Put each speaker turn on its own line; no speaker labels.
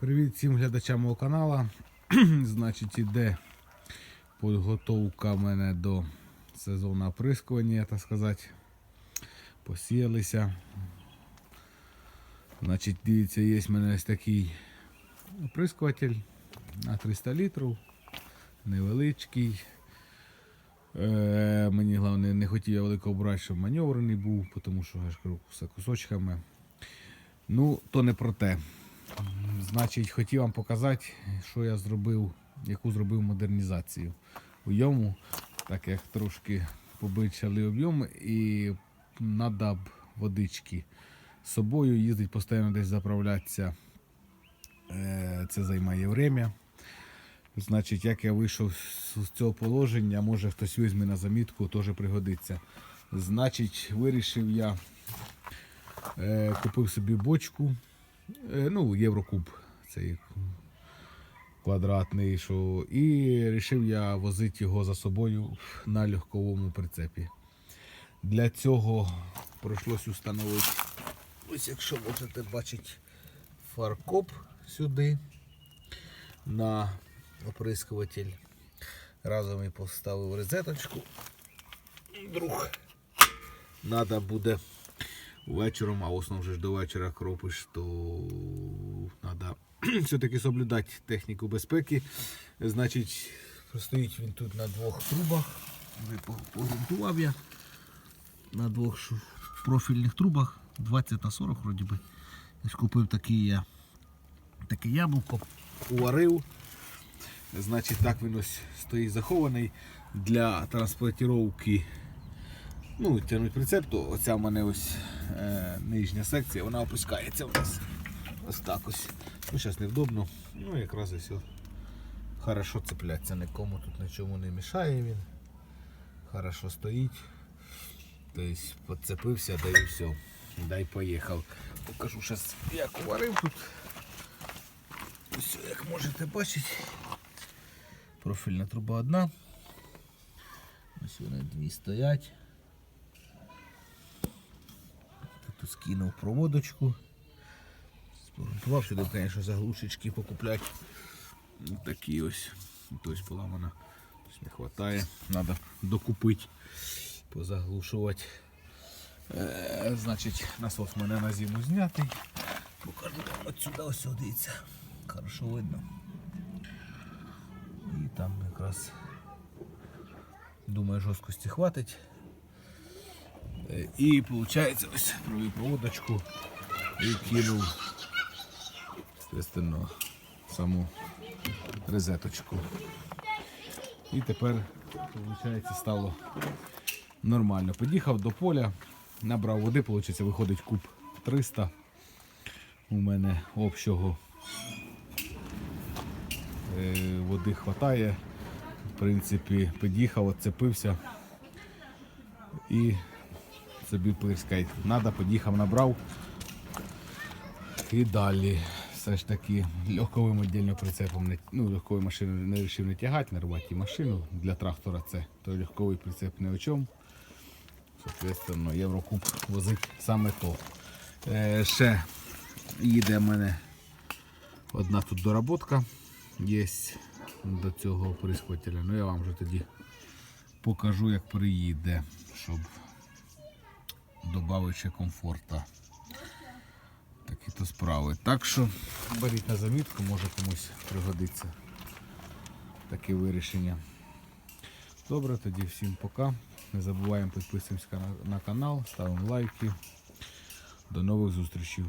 Привіт всім глядачам мого каналу. Значить, іде підготовка мене до сезону оприскування, так сказати. Посіялися. Значить, дивіться, є в мене ось такий оприскуватель на 300 літрів. Невеличкий. Е, мені головне не хотів я великого брати, щоб маневрений був, тому що я ж кажу, кусочками. Ну, то не про те. Значить, хотів вам показати, що я зробив, яку зробив модернізацію у йому, так як трошки побичали об'єм і надав водички з собою, їздить постійно десь заправлятися. Е, Це займає время. Значить, як я вийшов з цього положення, може хтось візьме на замітку, теж пригодиться. Значить, вирішив я, е, купив собі бочку, ну, Єврокуб, цей квадратний, що, і вирішив я возити його за собою на легковому прицепі. Для цього прийшлось установити, ось якщо можете бачити, фаркоп сюди на оприскуватель. Разом і поставив розеточку. Друг. Надо буде вечором, а в основному вже ж до вечора кропиш, то треба все-таки соблюдати техніку безпеки. Значить, стоїть він тут на двох трубах. Погрунтував я. На двох профільних трубах 20 на 40 вроді би. Я ж купив такий я таке яблуко, уварив. Значить, так він ось стоїть захований для транспортировки. Ну, тягнуть прицеп, то оця в мене ось е, нижня секція, вона опускається у нас. Ось так ось. Ну, зараз невдобно. Ну, якраз ось хорошо цепляться, нікому тут нічому не мішає він. Хорошо стоїть. Тобто підцепився, да і все. Дай поїхав. Покажу зараз, як уварив тут. Ось, як можете бачити, профільна труба одна. Ось вони дві стоять. Тут скинув проводочку. Спорунтував сюди, звісно, заглушечки покупляти. Ну, Такі ось. Тобто поламана. Тобто не вистачає. Треба докупити, позаглушувати. Е, значить, насос мене на зиму знятий. Покажу вам отсюда ось дивіться. Хорошо видно. І там якраз думаю жорсткості хватить. І виходить ось провів проводочку і кинув естественно, саму розеточку. І тепер виходить стало нормально. Під'їхав до поля, набрав води, виходить, виходить куб 300 у мене общого е, води хватає. В принципі, під'їхав, отцепився і собі пирскай. Надо, під'їхав, набрав. І далі. Все ж таки легковим віддільним прицепом, не, ну, легковою машиною не вирішив не тягати, не рвати машину. Для трактора це то легковий прицеп не о чому. Соответственно, Єврокуб возить саме то. Е, ще їде в мене одна тут доработка. Є до цього прискотеля. Ну я вам вже тоді покажу, як приїде, щоб ще комфорта. Такі то справи. Так що беріть на замітку, може комусь пригодиться таке вирішення. Добре, тоді всім пока. Не забуваємо підписуватися на- на канал, ставимо лайки. До нових зустрічей.